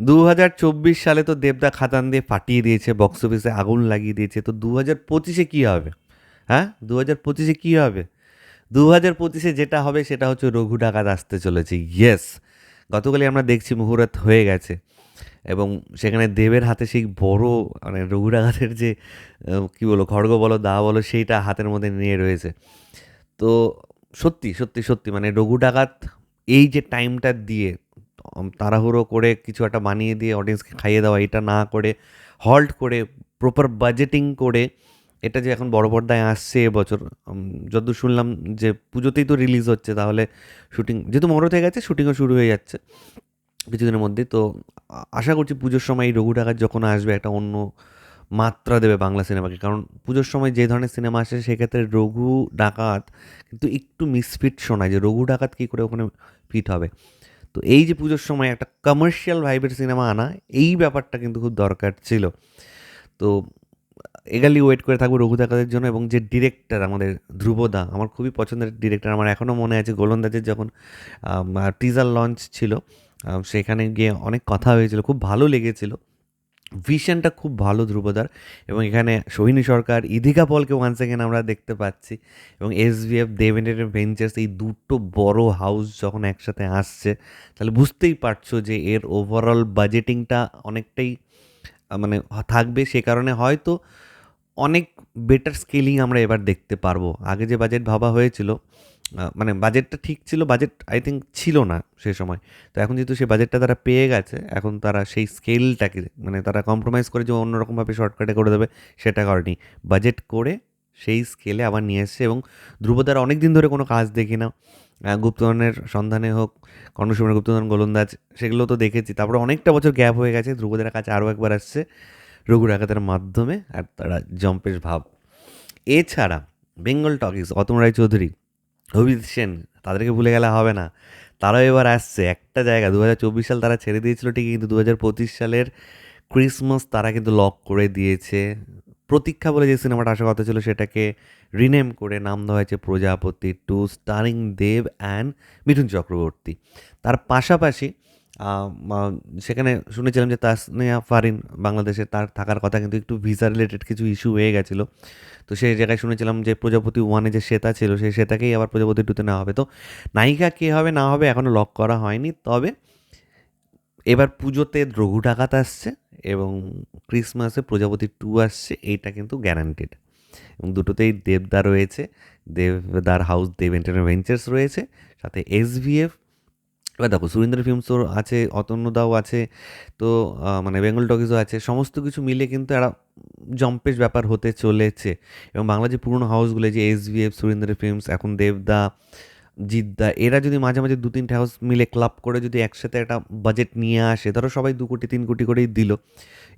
দু হাজার চব্বিশ সালে তো দেবদা খাতান দিয়ে ফাটিয়ে দিয়েছে বক্স অফিসে আগুন লাগিয়ে দিয়েছে। তো দু হাজার পঁচিশে কী হবে? হ্যাঁ? দু হাজার পঁচিশে কী হবে? দু হাজার পঁচিশে যেটা হবে সেটা হচ্ছে রঘু ডাকাত আসতে চলেছে। ইয়েস গতকালই আমরা দেখছি মুহূর্ত হয়ে গেছে। এবং সেখানে দেবের হাতে সেই বড় মানে রঘু ডাকাতের যে কী বলো খড়গ বলো, দা বলো, সেইটা হাতের মধ্যে নিয়ে রয়েছে। তো সত্যি সত্যি সত্যি মানে রঘু ডাকাত এই যে টাইমটা দিয়ে তাড়াহুড়ো করে কিছু একটা বানিয়ে দিয়ে অডিয়েন্সকে খাইয়ে দেওয়া এটা না করে হল্ট করে প্রপার বাজেটিং করে এটা যে এখন বড় পর্দায় আসছে এবছর উম, যতদূর শুনলাম যে পুজোতেই তো রিলিজ হচ্ছে তাহলে শুটিং যেহেতু মরত হয়ে গেছে শুটিংও শুরু হয়ে যাচ্ছে কিছুদিনের মধ্যে তো আশা করছি পুজোর সময় এই রঘু ডাকাত যখন আসবে একটা অন্য মাত্রা দেবে বাংলা সিনেমাকে কারণ পুজোর সময় যে ধরনের সিনেমা আসে সেক্ষেত্রে রঘু ডাকাত কিন্তু একটু মিসফিট শোনায় যে রঘু ডাকাত কী করে ওখানে ফিট হবে। তো এই যে পুজোর সময় একটা কমার্শিয়াল ভাইবের সিনেমা আনা, এই ব্যাপারটা কিন্তু খুব দরকার ছিল। তো এগালি ওয়েট করে থাকব রঘু দাকাদের জন্য এবং যে ডিরেক্টর আমাদের ধ্রুবদা, আমার খুবই পছন্দের ডিরেক্টর আমার এখনও মনে আছে গোলন্দাজের যখন টিজার লঞ্চ ছিল সেখানে গিয়ে অনেক কথা হয়েছিল, খুব ভালো লেগেছিল। ভিশনটা খুব ভালো, ধ্রুবদার। এবং এখানে সোহিনী সরকার, ইধিকা পলকে ওয়ান সেকেন্ড আমরা দেখতে পাচ্ছি। এবং এস এফ দেবেন্দ্র ভেঞ্চার্স এই দুটো বড় হাউস যখন একসাথে আসছে, তাহলে বুঝতেই পারছ যে এর ওভারঅল বাজেটিংটা অনেকটাই মানে থাকবে। সে কারণে হয়তো অনেক বেটার স্কেলিং আমরা এবার দেখতে পারব। আগে যে বাজেট ভাবা হয়েছিল মানে বাজেটটা ঠিক ছিল বাজেট আই থিঙ্ক ছিল না সে সময়। তো এখন যেহেতু সেই বাজেটটা তারা পেয়ে গেছে, এখন তারা সেই স্কেলটাকে মানে তারা কম্প্রোমাইজ করে যে অন্যরকমভাবে শর্টকাটে করে দেবে, সেটা করেনি। বাজেট করে সেই স্কেলে আবার নিয়ে এসছে এবং ধ্রুবদার অনেক দিন ধরে কোনো কাজ দেখি না। গুপ্তধনের সন্ধানে হোক কর্ণসুমের গুপ্তধন, গোলন্দাজ, সেগুলো তো দেখেছি। তারপরে অনেকটা বছর গ্যাপ হয়ে গেছে, ধ্রুবদের কাছে আরও একবার আসছে রঘু ডাকাতের মাধ্যমে, আর তারা জম্পেশ ভাব। এছাড়া বেঙ্গল টকিস অতম রায় চৌধুরী অভিজিৎ সেন, তাদেরকে ভুলে গেলে হবে না। তারাও এবার আসছে। একটা জায়গা দু হাজার চব্বিশ সাল তারা ছেড়ে দিয়েছিল, ঠিকই, কিন্তু দু হাজার পঁচিশ সালের ক্রিসমাস তারা কিন্তু লক করে দিয়েছে। প্রতীক্ষা বলে যে সিনেমাটা আসার কথা ছিল, সেটাকে রিনেম করে নাম দেওয়া হয়েছে Projapoti two, starring Dev and Mithun Chakraborty. তার পাশাপাশি সেখানে শুনেছিলাম যে তাসনিয়া ফারিন বাংলাদেশে তার থাকার কথা, কিন্তু একটু ভিসা রিলেটেড কিছু ইস্যু হয়ে গেছিল। তো সেই জায়গায় শুনেছিলাম যে প্রজাপতি ওয়ানে যে শ্বেতা ছিল, সেই শ্বেতাকেই আবার প্রজাপতি টুতে নেওয়া হবে। তো নায়িকা কে হবে, না হবে এখনও লক করা হয়নি। তবে এবার পুজোতে রঘু ডাকাত আসছে এবং ক্রিসমাসে প্রজাপতি টু আসছে, এইটা কিন্তু গ্যারান্টেড এবং দুটোতেই দেবদা রয়েছে, দেবদার হাউস দেব এন্টারভেঞ্চার্স রয়েছে, সাথে এসভিএফ এবার দেখো সুরেন্দ্র ফিল্মসও আছে অতন্যদাও আছে, তো মানে বেঙ্গল টকিজও আছে, সমস্ত কিছু মিলে কিন্তু একটা জম্পেশ ব্যাপার হতে চলেছে। এবং বাংলা যে পুরনো হাউসগুলো যে S V F Surendra films এখন দেবদা জিদ্দা, এরা যদি মাঝে মাঝে দু তিনটে হাউস মিলে ক্লাব করে যদি একসাথে একটা বাজেট নিয়ে আসে, ধরো সবাই দু কোটি, তিন কোটি করেই দিল।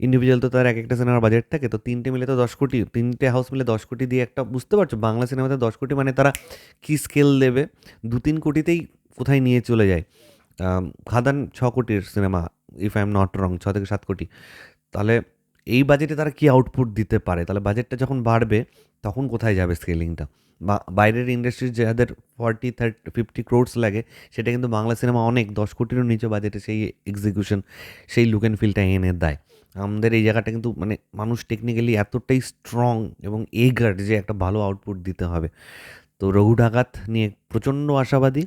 ইন্ডিভিজুয়াল তো তার এক একটা সিনেমার বাজেট থাকে, তো তিনটে মিলে তো দশ কোটি, তিনটে হাউস মিলে দশ কোটি দিয়ে একটা, বুঝতে পারছ? বাংলা সিনেমাতে দশ কোটি মানে তারা কী স্কেল দেবে? দু তিন কোটিতেই কোথায় নিয়ে চলে যায়? খাদান ছ কোটির cinema if I am not wrong ছ থেকে সাত কোটি। তাহলে এই বাজেটে তারা কি আউটপুট দিতে পারে? তাহলে বাজেটটা যখন বাড়বে, তখন কোথায় যাবে স্কেলিংটা বা বাইরের ইন্ডাস্ট্রির যাদের ফর্টি থার্টি ফিফটি ক্রোডস লাগে, সেটা কিন্তু বাংলা সিনেমা অনেক, দশ কোটিরও নিচে বাজেটে সেই এক্সিকিউশন সেই লুক অ্যান্ড ফিলটা এনে দেয়। আমাদের এই জায়গাটা কিন্তু মানে মানুষ টেকনিক্যালি এতটাই স্ট্রং এবং এগার যে একটা ভালো আউটপুট দিতে হবে। তো রঘু ডাকাত নিয়ে প্রচণ্ড আশাবাদী।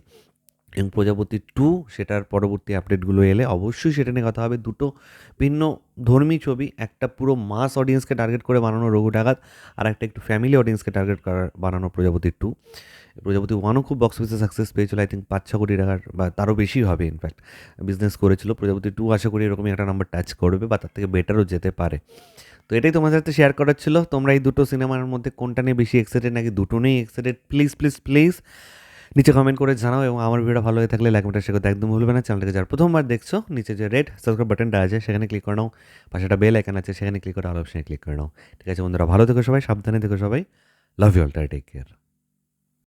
এবং প্রজাপতি টু, সেটার পরবর্তী আপডেটগুলো এলে অবশ্যই সেটা নিয়ে কথা হবে। দুটো ভিন্ন ধর্মী ছবি, একটা পুরো মাস অডিয়েন্সকে টার্গেট করে বানানো রঘু ডাকাত, আর একটা একটু ফ্যামিলি অডিয়েন্সকে টার্গেট করার বানানো প্রজাপতি টু। প্রজাপতি ওয়ানও খুব বক্স অফিসে সাকসেস পেয়েছিল আই থিঙ্ক পাঁচ ছ কোটি টাকার বা তারও বেশি হবে ইনফ্যাক্ট বিজনেস করেছিল। প্রজাপতি টু আশা করি এরকমই একটা নাম্বার টাচ করবে বা তার থেকে বেটারও যেতে পারে। তো এটাই তোমাদের সাথে শেয়ার করার ছিল। তোমরা এই দুটো সিনেমার মধ্যে কোনটা নিয়ে বেশি এক্সাইটেড নাকি দুটো নিয়েই এক্সাইটেড প্লিজ প্লিজ প্লিজ নিচে কমেন্ট করে জানাও এবং আমার ভিডিওটা ভালো হয়ে থাকলে লাইক শেখাতে একদম ভুলবে না। চ্যানেলটাকে যারা প্রথমবার দেখছ, নিচে যে রেড সাবস্ক্রাইব বাটনটা আছে, সেখানে ক্লিক করে নাও। পাশে একটা বেল আইকন আছে, সেখানে ক্লিক করে আলো অপশনে ক্লিক করে নাও। ঠিক আছে বন্ধুরা, ভালো থেকো সবাই, সাবধানে থেকো সবাই। Love you all take care